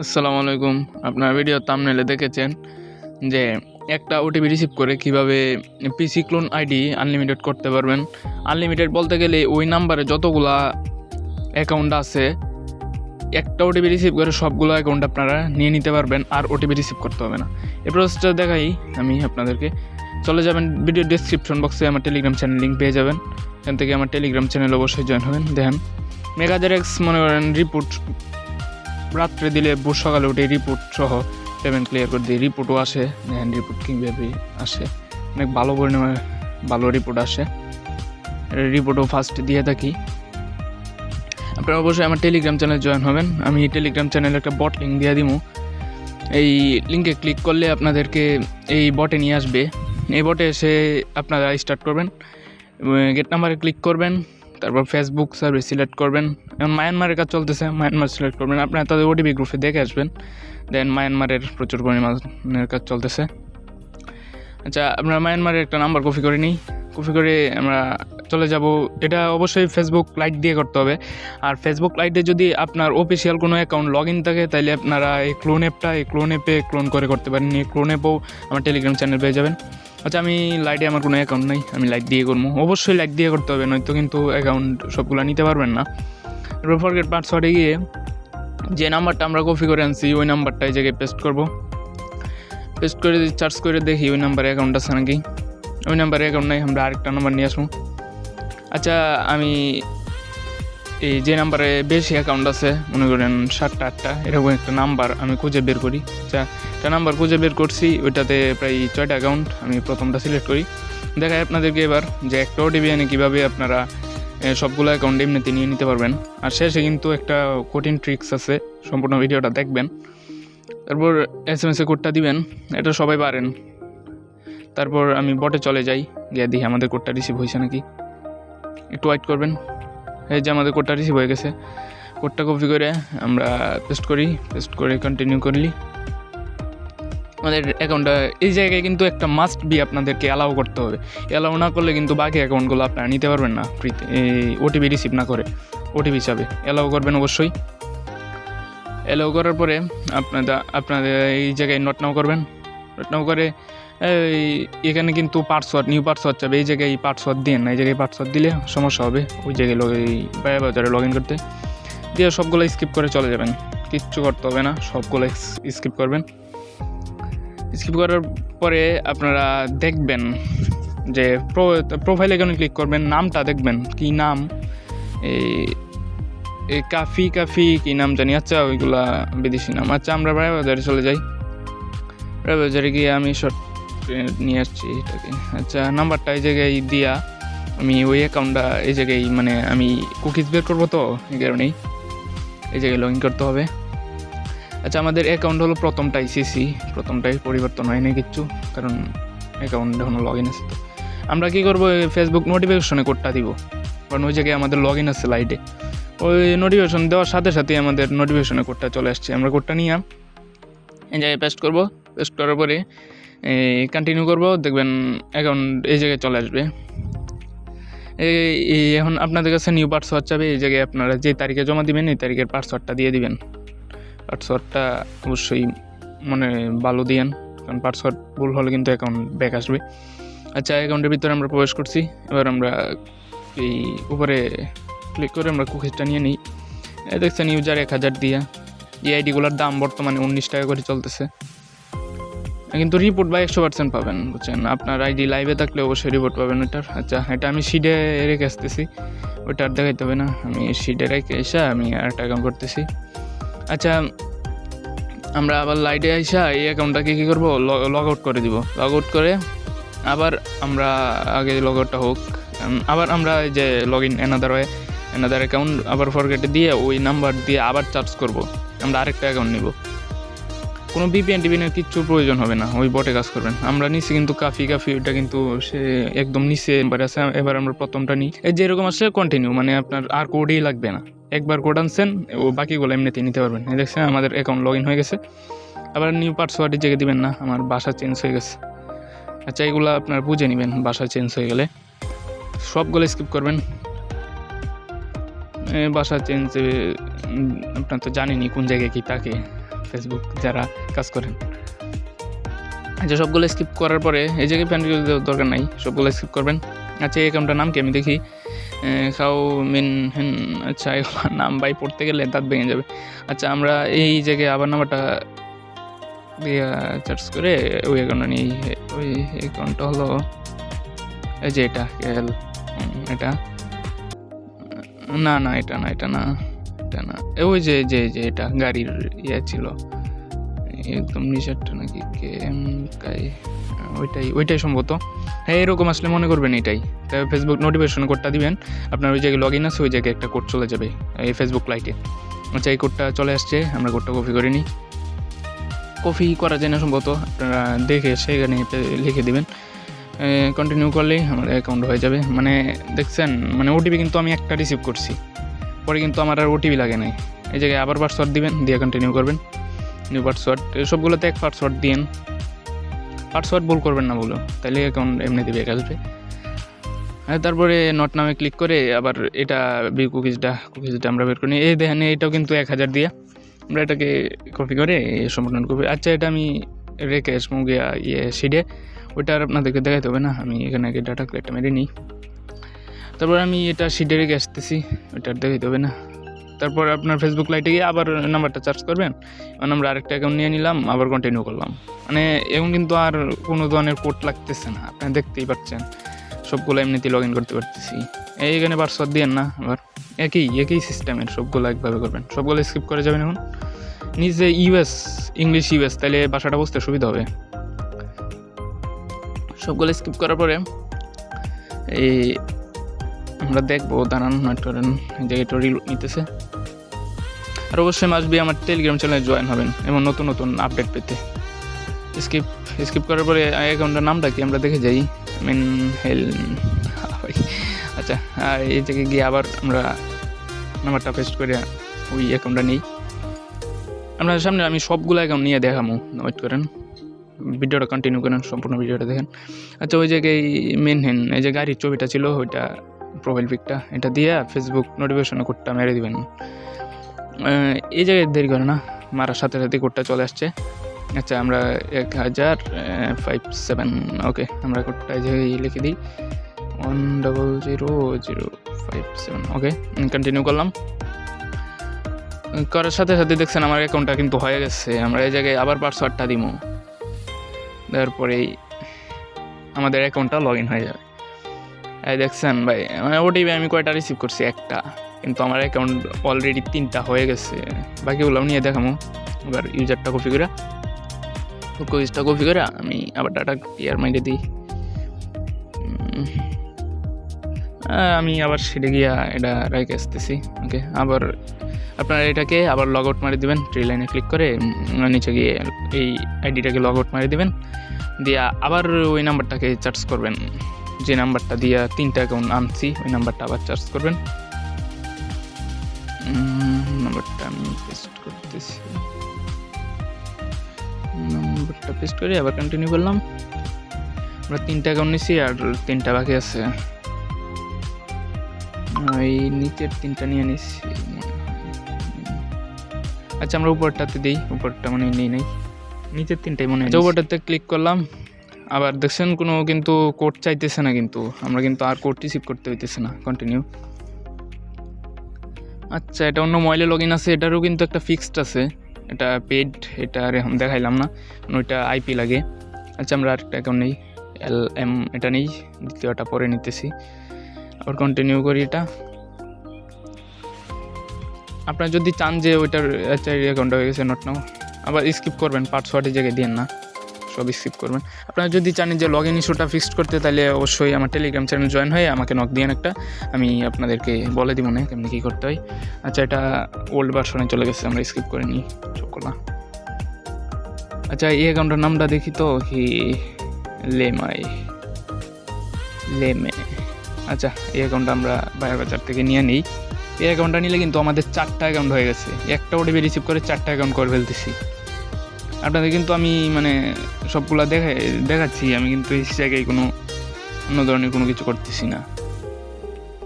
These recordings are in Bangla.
আসসালামু আলাইকুম। আপনার ভিডিও তামনেলে দেখেছেন যে একটা ওটিপি রিসিভ করে কীভাবে পিসি ক্লোন আইডি আনলিমিটেড করতে পারবেন। আনলিমিটেড বলতে গেলে ওই নাম্বারে যতগুলা অ্যাকাউন্ট আছে, একটা ওটিপি রিসিভ করে সবগুলো অ্যাকাউন্ট আপনারা নিয়ে নিতে পারবেন, আর ওটিপি রিসিভ করতে হবে না। এই প্রসেসটা দেখাই আমি আপনাদেরকে। চলে যাবেন ভিডিও ডিসক্রিপশন বক্সে আমার টেলিগ্রাম চ্যানেল লিঙ্ক পেয়ে যাবেন। এখান থেকে আমার টেলিগ্রাম চ্যানেল অবশ্যই জয়েন হবেন। দেখেন মেগাজার এক্স মনে করেন রিপোর্ট রাত্রে দিলে ভোর সকালে উঠে রিপোর্ট সহ পেমেন্ট ক্লিয়ার করে দিই। রিপোর্টও আসে, দেখেন রিপোর্ট কীভাবে আসে। অনেক ভালো পরিমাণে ভালো রিপোর্ট আসে। রিপোর্টও ফার্স্ট দিয়ে থাকি। আপনারা অবশ্যই আমার টেলিগ্রাম চ্যানেল জয়েন হবেন। আমি টেলিগ্রাম চ্যানেলে একটা বট লিঙ্ক দিয়ে দিব এই লিঙ্কে ক্লিক করলে আপনাদেরকে এই বটে নিয়ে আসবে। এই বটে এসে আপনারা স্টার্ট করবেন। গেট নাম্বারে ক্লিক করবেন। তারপর ফেসবুক সার্ভিস সিলেক্ট করবেন। এখন মায়ানমারের কাজ চলতেছে মায়ানমার সিলেক্ট করবেন। আপনারা তাদের ওটিপি গ্রুপে দেখে আসবেন। দেন মায়ানমারের প্রচুর পরিমাণের কাজ চলতেছে। আচ্ছা আপনারা মায়ানমারের একটা নাম্বার কপি করে নিই। কপি করে আমরা চলে যাব। এটা অবশ্যই ফেসবুক লাইট দিয়ে করতে হবে। আর ফেসবুক লাইটে যদি আপনার অফিসিয়াল কোনো অ্যাকাউন্ট লগ ইন থাকে তাহলে আপনারা এই ক্লোন অ্যাপটা এই ক্লোন অ্যাপে ক্লোন করে করতে পারেন। এই ক্লোন অ্যাপও আমার টেলিগ্রাম চ্যানেল পেয়ে যাবেন। আচ্ছা আমি লাইটে আমার কোনো অ্যাকাউন্ট নেই। আমি লাইট দিয়ে করব অবশ্যই লাইট দিয়ে করতে হবে, নয়তো কিন্তু অ্যাকাউন্ট সবগুলো নিতে পারবেন না। এরপর ফরগেট পাসওয়ার্ডে গিয়ে যে নাম্বারটা আমরা কপি করে আনছি, ওই নাম্বারটা এই জায়গায় পেস্ট করব। পেস্ট করে চার্জ করে দেখি, ওই নাম্বারে অ্যাকাউন্ট আছে নাকি? ওই নাম্বারে অ্যাকাউন্ট নাই, আমরা আরেকটা নাম্বার নিয়ে আসব। আচ্ছা আমি এই যে নাম্বারে বেশি অ্যাকাউন্ট আছে, মনে করেন সাতটা, আটটা, এরকম একটা নাম্বার আমি খুঁজে বের করি। যা একটা নাম্বার খুঁজে বের করছি, ওইটাতে প্রায় ছয়টা অ্যাকাউন্ট আমি প্রথমটা সিলেক্ট করি। দেখাই আপনাদেরকে এবার যে একটা ওটিপি এনে কীভাবে আপনারা সবগুলো অ্যাকাউন্ট এমনিতে নিয়ে নিতে পারবেন। আর শেষে কিন্তু একটা কঠিন ট্রিক্স আছে, সম্পূর্ণ ভিডিওটা দেখবেন। তারপর এস এম এসে কোডটা দিবেন, এটা সবাই পারেন। তারপর আমি বটে চলে যাই, গিয়ে দেখি আমাদের কোডটা রিসিভ হয়েছে নাকি। একটু ওয়েট করবেন। এই যে আমাদের কোডটা রিসিভ হয়ে গেছে। কোডটা কপি করে আমরা পেস্ট করি পেস্ট করে কন্টিনিউ করলি। আমাদের অ্যাকাউন্টটা এই জায়গায় কিন্তু একটা মাস্ট বি আপনাদেরকে অ্যালাউ করতে হবে। অ্যালাউ না করলে কিন্তু বাকি অ্যাকাউন্টগুলো আপনারা নিতে পারবেন না ফ্রিতে ওটিপি রিসিভ না করে ওটিপি হিসাবে। অ্যালাউ করবেন অবশ্যই। অ্যালাউ করার পরে আপনাদের আপনাদের এই জায়গায় নোট নাও করবেন। নোট নাও করে এখানে কিন্তু পাসওয়ার্ড নিউ পাসওয়ার্ড চাবে। এই জায়গায় পাসওয়ার্ড দিন না, এই জায়গায় পাসওয়ার্ড দিলে সমস্যা হবে। ওই জায়গায় এই বায়া বাজারে লগ ইন করতে। দিয়ে সবগুলো স্কিপ করে চলে যাবেন। কিচ্ছু করতে হবে না সবগুলো স্কিপ করবেন। স্কিপ করার পরে আপনারা দেখবেন যে প্রোফাইল এখানে ক্লিক করবেন, নামটা দেখবেন, কি নাম? এই এই কাফি কাফি, কি নাম জানি? আচ্ছা ওইগুলা বিদেশি নাম। আচ্ছা আমরা প্রায় বাজারে চলে যাই। প্রায় বাজারে গিয়ে আমি শর্ট নিয়ে আসছি এটাকে। আচ্ছা নাম্বারটা এই জায়গায় দিয়া আমি ওই অ্যাকাউন্টটা এই জায়গায় মানে আমি কুকিজ বের করব তো, এই কারণেই। এই জায়গায় লগ ইন করতে হবে। আচ্ছা আমাদের অ্যাকাউন্ট হলো প্রথমটাই সিসি প্রথমটাই পরিবর্তন হয়নি কিচ্ছু কারণ অ্যাকাউন্ট এখনও লগ ইন আছে তো। আমরা কী করব ফেসবুক নোটিফিকেশনে কোডটা দিব। কারণ ওই জায়গায় আমাদের লগ ইন আছে লাইটে ওই নোটিফিকেশন দেওয়ার সাথে সাথে আমাদের নোটিফিকেশনে কোডটা চলে আসছে। আমরা কোডটা নিয়ে এই জায়গায় পেস্ট করব। পেস্ট করার পরে কন্টিনিউ করব, দেখবেন অ্যাকাউন্ট এই জায়গায় চলে আসবে। এই এখন আপনাদের কাছে নিউ পাসওয়ার্ড চাবে, এই জায়গায় আপনারা যে তারিখে জমা দিবেন, এই তারিখের পাসওয়ার্ডটা দিয়ে দিবেন। পাসওয়ার্ডটা অবশ্যই মানে ভালো দিয়েন, কারণ পাসওয়ার্ড ভুল হলে কিন্তু অ্যাকাউন্ট ব্যাক আসবে। আচ্ছা অ্যাকাউন্টের ভিতরে আমরা প্রবেশ করছি। এবার আমরা এই উপরে ক্লিক করে আমরা কুকিজটা নিয়ে নিই। দেখছেন ইউজার এক হাজার দিয়া। এই আইডিগুলোর দাম বর্তমানে উনিশ টাকা করে চলতেছে। কিন্তু রিপোর্ট বা একশো পার্সেন্ট পাবেন, বুঝছেন? আপনার আইডি লাইভে থাকলে অবশ্যই রিপোর্ট পাবেন ওটার আচ্ছা এটা আমি শিডে রেখে আসতেছি। ওইটা আর দেখাইতে হবে না। আমি শিডে রেখে এসে আমি আরেকটা অ্যাকাউন্ট করতেছি। আচ্ছা আমরা আবার লাইটে আইসা এই অ্যাকাউন্টটাকে কী করব? লগ আউট করে দিব। লগ আউট করে আবার আমরা আগে লগ আউটটা হোক। আবার আমরা যে লগ ইন এনাদার হয়ে এনাদার অ্যাকাউন্ট আবার ফরগেটে দিয়ে ওই নাম্বার দিয়ে আবার চার্জ করব। আমরা আরেকটা অ্যাকাউন্ট নিব। কোনো বিপিএন টিপিএনের কিচ্ছু প্রয়োজন হবে না, ওই বটে কাজ করবেন। আমরা নিচ্ছি কিন্তু কাফি কাফি, ওইটা কিন্তু সে একদম নিচে এবার আছে, এবার আমরা প্রথমটা নিই। যেরকম আসলে কন্টিনিউ মানে আপনার আর কোডই লাগবে না। একবার কোড আনছেন, ও বাকিগুলো এমনিতে নিতে পারবেন। এই দেখছেন, আমাদের অ্যাকাউন্ট লগ ইন হয়ে গেছে। আবার নিউ পাসওয়ার্ডের জায়গায় দিবেন না, আমার বাসা চেঞ্জ হয়ে গেছে। আচ্ছা এগুলো আপনার বুঝে নেবেন, বাসা চেঞ্জ হয়ে গেলে। সবগুলো স্কিপ করবেন। বাসা চেঞ্জ আপনার তো জানেনই কোন জায়গায় কি থাকে। ফেসবুক যারা কাজ করেন। আচ্ছা সবগুলো স্কিপ করার পরে এই জায়গায় ফ্যান দরকার নাই, সবগুলো স্কিপ করবেন। আচ্ছা এই অ্যাকাউন্টটার নাম কি? আমি দেখি খাও মিন হেন আচ্ছা নাম। বাই পড়তে গেলে দাঁত ভেঙে যাবে। আচ্ছা আমরা এই জায়গায় আবার নাম্বারটা দিয়ে চার্জ করে ওই অ্যাকাউন্টটা নিই। ওই অ্যাকাউন্টটা হলো, এই যে এটা কেএল এটা। না না, এটা না এটা না। এটা না। ওই যে যে যে, এটা গাড়ির ইয়ে ছিল। একদম নিচেরটা নাকি কে কাই, ওইটাই ওইটাই সম্ভবত। হ্যাঁ এরকম আসলে মনে করবেন এটাই। তাই ফেসবুক নোটিফিকেশন কোডটা দিবেন, আপনার ওই জায়গায় লগ ইন আছে, ওই জায়গায় একটা কোড চলে যাবে, এই ফেসবুক লাইটে আচ্ছা এই কোডটা চলে আসছে, আমরা কোডটা কপি করে নিই। কপি করা যায় না সম্ভবত, আপনারা দেখে সেখানে লিখে দিবেন। কন্টিনিউ করলেই আমার অ্যাকাউন্ট হয়ে যাবে। মানে দেখছেন মানে ওটিপি কিন্তু আমি একটা রিসিভ করছি। পরে কিন্তু আমার আর ওটিপি লাগে নাই। এই জায়গায় আবার পাসওয়ার্ড দিবেন, দিয়ে কন্টিনিউ করবেন। নিউ পাসওয়ার্ড সবগুলোতে এক পাসওয়ার্ড দিন পাসওয়ার্ড ভুল করবেন না বলো তাহলে অ্যাকাউন্ট এমনি দিবে আসবে আর তারপরে নট নামে ক্লিক করে আবার এটা বি কুকিজটা কুকিজটা আমরা বের করি। এই দেখেন এটাও কিন্তু এক হাজার দিয়া। আমরা এটাকে কপি করে সম্পূর্ণ কপি আচ্ছা এটা আমি রেখে মুগে ইয়ে সিডে ওইটা আর আপনাদেরকে দেখাতে হবে না। আমি এখানে আগে ডাটা একটা মেরে নিই। তারপর আমি এটা সিডে রেখে আসতেছি, ওইটা আর দেখাতে হবে না। তারপর আপনার ফেসবুক লাইটে গিয়ে আবার নাম্বারটা চার্জ করবেন এখন আমরা আরেকটা অ্যাকাউন্ট নিয়ে নিলাম, আবার কন্টিনিউ করলাম। মানে এখন কিন্তু আর কোনো ধরনের কোড লাগতেছে না, আপনি দেখতেই পাচ্ছেন, সবগুলো এমনিতেই লগ ইন করতে পারতেছি। এইখানে পাসওয়ার্ড দিয়েন না আবার, একই একই সিস্টেমের সবগুলো একভাবে করবেন, সবগুলো স্কিপ করে যাবেন এখন। নিজে ইউএস ইংলিশ ইউএস তাহলে ভাষাটা বুঝতে সুবিধা হবে। সবগুলো স্কিপ করার পরে, এই আমরা দেখব, দাঁড়ান নট করেন এই জায়গাটা রিল নিতেছে। আর অবশ্যই মাসবি আমার টেলিগ্রাম চ্যানেলে জয়েন হবেন এবং নতুন নতুন আপডেট পেতে। স্কিপ স্কিপ করার পরে অ্যাকাউন্টের নামটা কি আমরা দেখে যাই। মিন হেল আচ্ছা আর এই জায়গায় গিয়ে আবার আমরা নাম্বারটা পেস্ট করে ওই অ্যাকাউন্টটা নিই। আপনার সামনে আমি সবগুলো অ্যাকাউন্ট নিয়ে দেখামো ওয়েট করেন। ভিডিওটা কন্টিনিউ করেন, সম্পূর্ণ ভিডিওটা দেখেন। আচ্ছা ওই জায়গায় মেন হেন এই যে গাড়ির ছবিটা ছিল, ওইটা প্রোফাইল পিকটা এটা দিয়ে ফেসবুক নোটিফিকেশন কোডটা মেরে দিবেন। এই জায়গায় দেরি করে না। মারার সাথে সাথে কোডটা চলে আসছে। আচ্ছা আমরা এক হাজার ফাইভ সেভেন ওকে আমরা কোডটা এই জায়গায় লিখে দিই। One double zero zero five seven okay continue করলাম। করার সাথে সাথে দেখছেন আমার অ্যাকাউন্টটা কিন্তু হয়ে গেছে। আমরা এই জায়গায় আবার পাসওয়ার্ডটা দিব তারপরেই আমাদের অ্যাকাউন্টটা লগ ইন হয়ে যাবে। দেখছেন ভাই মানে ওটিপি আমি কয়টা রিসিভ করছি? একটা। কিন্তু আমার অ্যাকাউন্ট অলরেডি তিনটা হয়ে গেছে। বাকিগুলো নিয়ে দেখামো। এবার ইউজারটা কপি করে কুইজটা কপি করে আমি আবার ডাটা ইয়ার মাইন্ডে দিই। আমি আবার সেটা গিয়া এটা রেখে আসতেছি। ওকে, আবার আপনারা এটাকে আবার লগ আউট মারি দেবেন। ট্রি লাইনে ক্লিক করে নিচে গিয়ে এই আইডিটাকে লগ আউট মারি দেবেন। দিয়ে আবার ওই নাম্বারটাকে চার্জ করবেন। যে নাম্বারটা দিয়ে তিনটা অ্যাকাউন্ট আনছি ওই নাম্বারটা আবার চার্জ করবেন। নাম্বারটা আমি পেস্ট করতেছি। নাম্বারটা পেস্ট করে আবার কন্টিনিউ করলাম। আমরা তিনটা অ্যাকাউন্ট নিছি আর তিনটা বাকি আছে। এই নিচের তিনটা নিয়ে নিচ্ছি আচ্ছা আমরা উপরটাতে দিই। উপরটা মানে নেই নাই। নিচের তিনটাই মনে হয় আচ্ছা, উপরটাতে ক্লিক করলাম। আবার দেখছেন কোনো কিন্তু কোড চাইতেছে না কিন্তু। আমরা কিন্তু আর কোড রিসিভ করতে হইতেছে না। কন্টিনিউ আচ্ছা এটা অন্য মোবাইলে লগ ইন আছে, এটারও কিন্তু একটা ফিক্সড আছে। এটা পেড এটা আর দেখাইলাম না ওইটা আইপি লাগে। আচ্ছা আমরা আরেকটা অ্যাকাউন্ট নেই। এল এম এটা নেই, দ্বিতীয়টা পরে নিতেছি। আবার কন্টিনিউ করি এটা। আপনারা যদি চান যে ওইটার অ্যাকাউন্টটা হয়ে গেছে নট নাও আবার স্কিপ করবেন পাসওয়ার্ডের জায়গায় দিন না। সব স্কিপ করবেন। আপনারা যদি চান যে লগ ইন ইস্যুটা ফিক্সড করতে, তাহলে অবশ্যই আমার টেলিগ্রাম চ্যানেল জয়েন হয়ে আমাকে নক দিন একটা, আমি আপনাদেরকে বলে দিব না কেমনি কী করতে হয়। আচ্ছা এটা ওল্ড ভার্সনে চলে গেছে, আমরা স্কিপ করে নিই। চোখলা আচ্ছা এই অ্যাকাউন্টের নামটা দেখি তো, কি? লেমাই। লেমে। আচ্ছা এই অ্যাকাউন্টটা আমরা বায়ার বাজার থেকে নিয়ে নিই। এই অ্যাকাউন্টটা নিলে কিন্তু আমাদের চারটা অ্যাকাউন্ট হয়ে গেছে। একটা ওটিপি রিসিভ করে চারটা অ্যাকাউন্ট করে ফেলতেছি। আপনাদের কিন্তু আমি মানে সবগুলা দেখা দেখাচ্ছি, আমি কিন্তু এই জায়গায় কোনো অন্য ধরনের কোনো কিছু করতেছি না।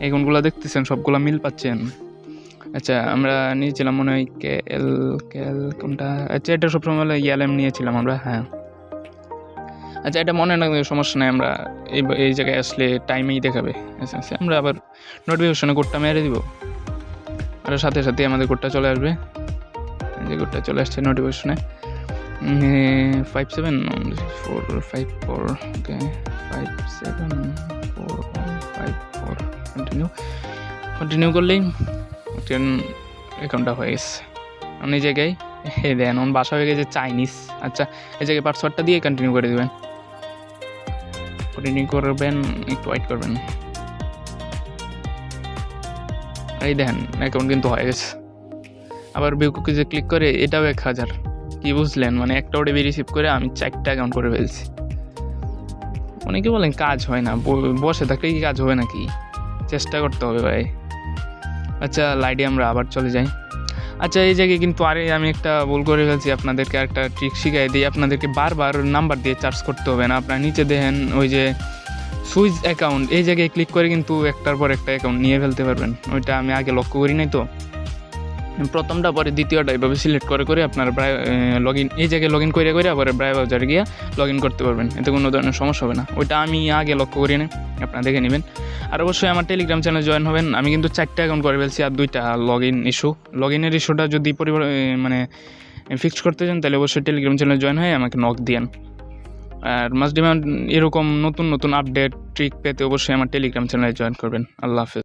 অ্যাকাউন্টগুলো দেখতেছেন, সবগুলা মিল পাচ্ছেন? আচ্ছা আমরা নিয়েছিলাম মনে হয় কে এল কে এল কোনটা? আচ্ছা এটা সবসময় হলো ইয়ালেম নিয়েছিলাম আমরা হ্যাঁ। আচ্ছা এটা মনে না সমস্যা নেই, আমরা এই এই জায়গায় আসলে টাইমেই দেখাবে। আচ্ছা আচ্ছা আমরা আবার নোটিফিকেশনে কোডটা মেরে দিব। আর সাথে সাথে আমাদের কোডটা চলে আসবে। যে কোডটা চলে আসছে নোটিফিকেশনে five seven four five four okay five seven four five four continue continue করলেই ট্রেন অ্যাকাউন্টটা হয়ে গেছে। আপনি জায়গায়, এ দেন ওন বাসা হয়ে গেছে চাইনিজ আচ্ছা এই জায়গায় পাসওয়ার্ডটা দিয়ে কন্টিনিউ করে দেবেন। কন্টিনিউ করবেন, একটু ওয়েট করবেন। এই দেখেন অ্যাকাউন্ট কিন্তু হয়ে গেছে। আবার বিউকুকে যে ক্লিক করে, এটাও এক হাজার। কি বুঝলেন? মানে একটা ওটিপি রিসিভ করে আমি চারটা অ্যাকাউন্ট করে ফেলছি। অনেকে বলেন কাজ হয় না বসে থাকলে কি কাজ হবে নাকি? চেষ্টা করতে হবে ভাই। আচ্ছা লাইডে আমরা আবার চলে যাই। আচ্ছা এই জায়গায় কিন্তু আরে আমি একটা ভুল করে ফেলছি, আপনাদেরকে একটা ট্রিক শিখাই দিই। আপনাদেরকে বারবার নাম্বার দিয়ে চার্জ করতে হবে না, আপনারা নিচে দেখেন ওই যে সুইচ অ্যাকাউন্ট এই জায়গায় ক্লিক করে কিন্তু একটার পর একটা অ্যাকাউন্ট নিয়ে ফেলতে পারবেন। ওইটা আমি আগে লক্ষ্য করি নাই তো। প্রথমটা, পরে দ্বিতীয়টা এইভাবে সিলেক্ট করে করে আপনার লগ ইন এই জায়গায় লগ ইন করে করে আবার ব্রাই বাজারে গিয়ে লগ ইন করতে পারবেন। এতে কোনো ধরনের সমস্যা হবে না। ওইটা আমি আগে লক্ষ্য করি না আপনারা দেখে নেবেন। আর অবশ্যই আমার টেলিগ্রাম চ্যানেল জয়েন হবেন। আমি কিন্তু চারটা অ্যাকাউন্ট করে ফেলছি আর দুইটা লগ ইন ইস্যু লগ ইনের ইস্যুটা যদি পরিবার মানে ফিক্স করতে চান, তাহলে অবশ্যই টেলিগ্রাম চ্যানেল জয়েন হয়ে আমাকে নক দিয়েন। আর মাস্ট ডিমান্ড এরকম নতুন নতুন আপডেট ট্রিক পেতে অবশ্যই আমার টেলিগ্রাম চ্যানেলে জয়েন করবেন। আল্লাহ হাফেজ।